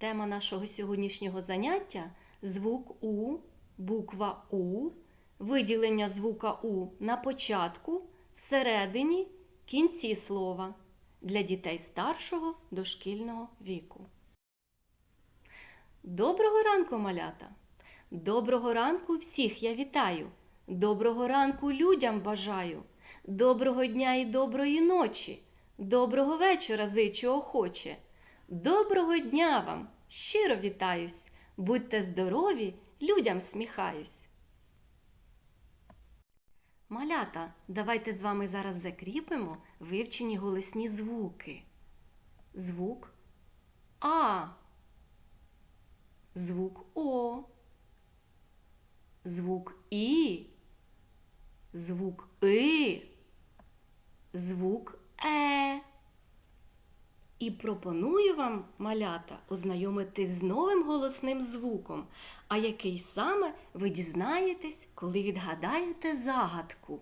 Тема нашого сьогоднішнього заняття звук У, буква У, виділення звука У на початку, всередині, кінці слова для дітей старшого дошкільного віку. Доброго ранку, малята! Доброго ранку всіх я вітаю! Доброго ранку людям бажаю! Доброго дня і доброї ночі! Доброго вечора зичу охоче! Доброго дня вам! Щиро вітаюсь! Будьте здорові, людям сміхаюсь! Малята, давайте з вами зараз закріпимо вивчені голосні звуки. Звук А. Звук О. Звук І. Звук И. Звук Е. І пропоную вам, малята, ознайомитись з новим голосним звуком, а який саме ви дізнаєтесь, коли відгадаєте загадку.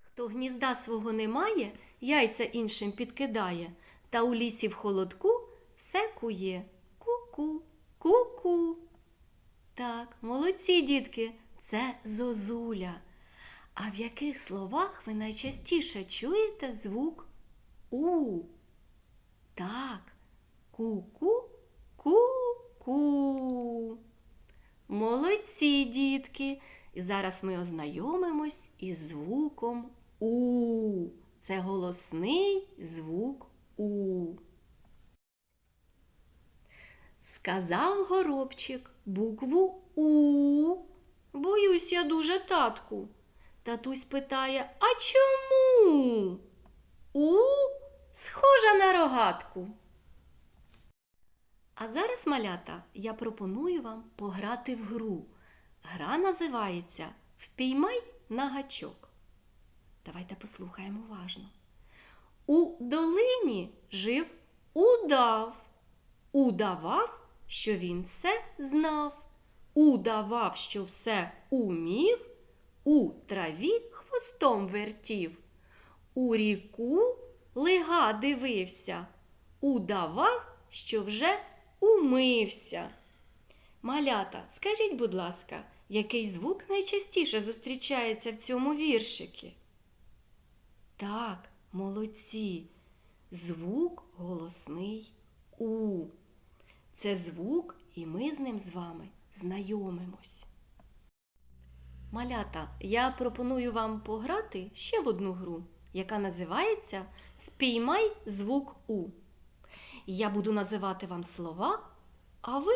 Хто гнізда свого не має, яйця іншим підкидає, та у лісі в холодку все кує. Ку-ку, ку-ку. Так, молодці, дітки, це зозуля. А в яких словах ви найчастіше чуєте звук У? Так, ку-ку, ку-ку. Молодці, дітки. І зараз ми ознайомимось із звуком У. Це голосний звук У. Сказав горобчик букву У. Боюсь я дуже татку. Татусь питає, а чому? У схожа на рогатку. А зараз, малята, я пропоную вам пограти в гру. Гра називається Впіймай на гачок. Давайте послухаємо уважно. У долині жив удав. Удавав, що він все знав. Удавав, що все умів, у траві хвостом вертів. У ріку лига дивився, удавав, що вже умився. Малята, скажіть, будь ласка, який звук найчастіше зустрічається в цьому віршикі? Так, молодці. Звук голосний У. Це звук, і ми з ним з вами знайомимось. Малята, я пропоную вам пограти ще в одну гру, яка називається Впіймай звук У. Я буду називати вам слова, а ви,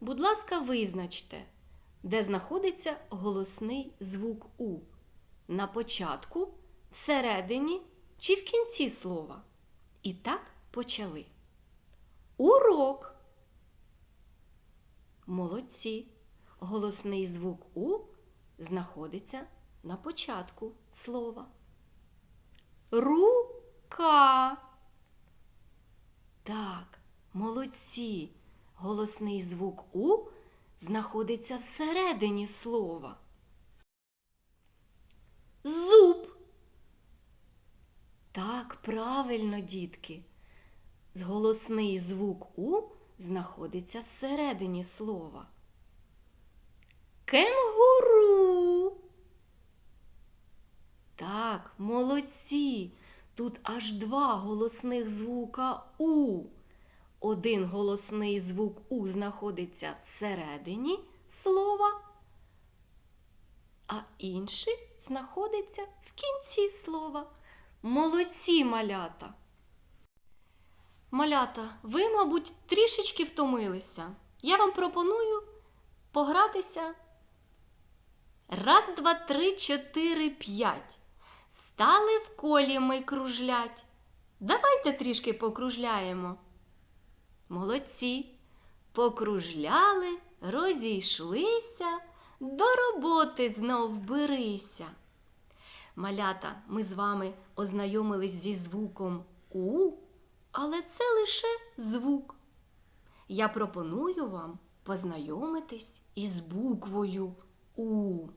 будь ласка, визначте, де знаходиться голосний звук У. На початку, всередині чи в кінці слова. І так почали. Урок. Молодці. Голосний звук У знаходиться на початку слова. Рука. Так, молодці. Голосний звук У знаходиться всередині слова. Зуб. Так, правильно, дітки. Голосний звук У знаходиться всередині слова. Кенгуру. Так, молодці. Тут аж два голосних звука У. Один голосний звук У знаходиться всередині слова, а інший знаходиться в кінці слова. Молодці малята. Малята, ви, мабуть, трішечки втомилися. Я вам пропоную погратися. Раз, два, три, чотири, п'ять. Стали в колі ми кружлять. Давайте трішки покружляємо. Молодці. Покружляли, розійшлися, до роботи знов берися. Малята, ми з вами ознайомились зі звуком У, але це лише звук. Я пропоную вам познайомитись із буквою У.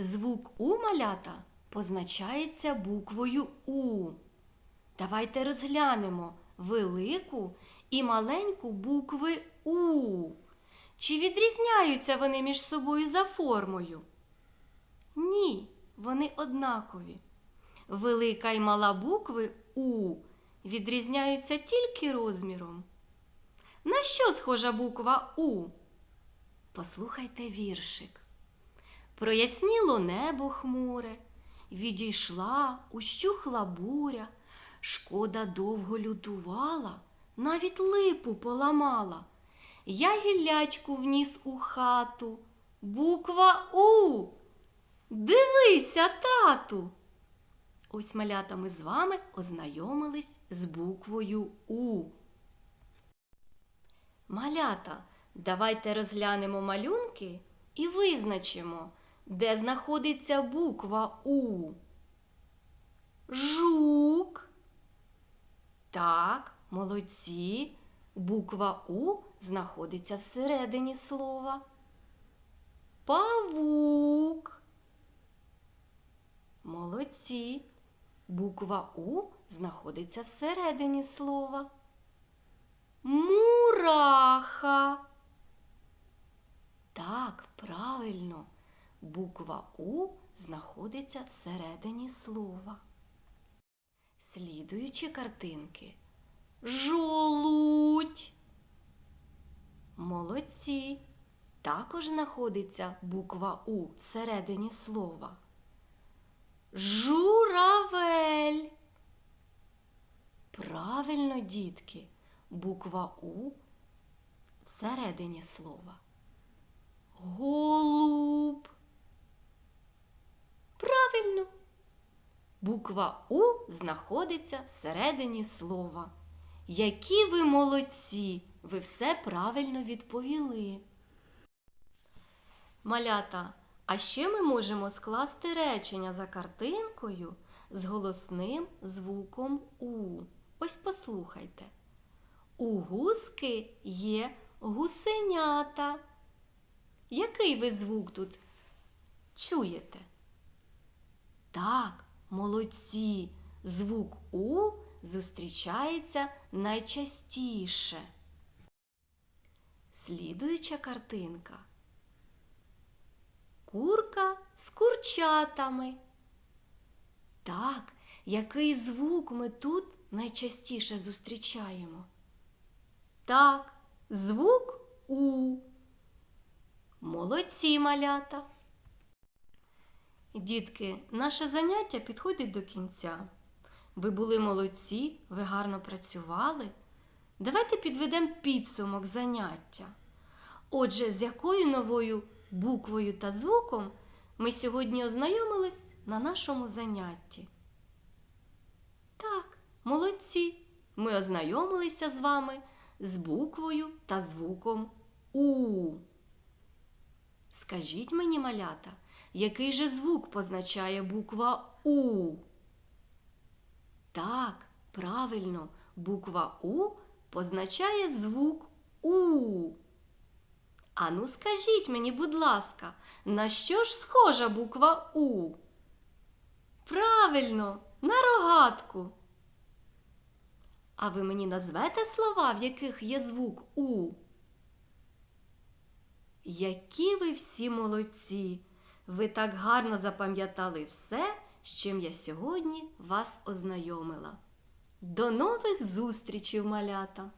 Звук У малята позначається буквою У. Давайте розглянемо велику і маленьку букви У. Чи відрізняються вони між собою за формою? Ні, вони однакові. Велика і мала букви У відрізняються тільки розміром. На що схожа буква У? Послухайте віршик. Проясніло небо хмуре, відійшла, ущухла буря, шкода довго лютувала, навіть липу поламала. Я гіллячку вніс у хату. Буква У. Дивися, тату. Ось малята ми з вами ознайомились з буквою У. Малята, давайте розглянемо малюнки і визначимо, де знаходиться буква У. Жук. Так, молодці. Буква У знаходиться всередині слова. Павук. Молодці. Буква У знаходиться всередині слова. Мураха. Так, правильно. Буква У знаходиться всередині слова. Слідуючі картинки. Жолудь. Молодці. Також знаходиться буква У всередині слова. Журавель. Правильно, дітки, буква У всередині слова. Голуб. Правильно. Буква У знаходиться всередині слова. Які ви молодці! Ви все правильно відповіли. Малята, а ще ми можемо скласти речення за картинкою з голосним звуком У. Ось послухайте. У гуски є гусенята. Який ви звук тут чуєте? Так, молодці. Звук У зустрічається найчастіше. Слідуюча картинка. Курка з курчатами. Так, який звук ми тут найчастіше зустрічаємо? Так, звук У. Молодці малята. Дітки, наше заняття підходить до кінця. Ви були молодці, ви гарно працювали. Давайте підведемо підсумок заняття. Отже, з якою новою буквою та звуком ми сьогодні ознайомились на нашому занятті? Так, молодці! Ми ознайомилися з вами з буквою та звуком У. Скажіть мені, малята, який же звук позначає буква У? Так, правильно, буква У позначає звук У. Ану, скажіть мені, будь ласка, на що ж схожа буква У? Правильно, на рогатку. А ви мені назвете слова, в яких є звук У? Які ви всі молодці! Ви так гарно запам'ятали все, з чим я сьогодні вас ознайомила. До нових зустрічей, малята!